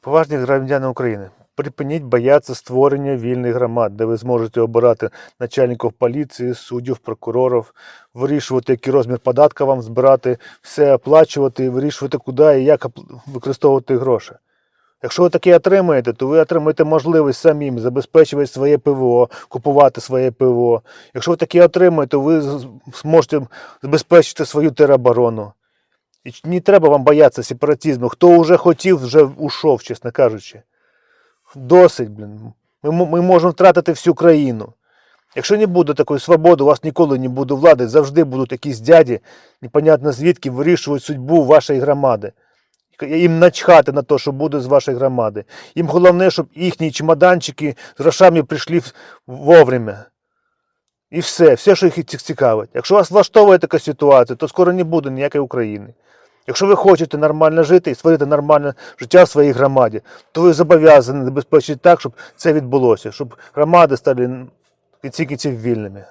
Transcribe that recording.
Поважні громадяни України, припиніть боятися створення вільних громад, де ви зможете обирати начальників поліції, суддів, прокурорів, вирішувати, який розмір податка вам збирати, все оплачувати, вирішувати, куди і як використовувати гроші. Якщо ви таке отримаєте, то ви отримаєте можливість самим забезпечувати своє ПВО, купувати своє ПВО. Якщо ви таке отримаєте, то ви зможете забезпечити свою тероборону. І не треба вам боятися сепаратизму. Хто вже хотів, вже ушов, чесно кажучи. Досить, блін. Ми, ми можемо втратити всю країну. Якщо не буде такої свободи, у вас ніколи не буде влади, завжди будуть якісь дяді, непонятно звідки, вирішують судьбу вашої громади. Їм начхати на те, що буде з вашої громади. Їм головне, щоб їхні чемоданчики з грошами прийшли вовремя. І все, все, що їх цікавить. Якщо вас влаштовує така ситуація, то скоро не буде ніякої України. Якщо ви хочете нормально жити і створити нормальне життя в своїй громаді, то ви зобов'язані забезпечити так, щоб це відбулося, щоб громади стали в кінці кінців вільними.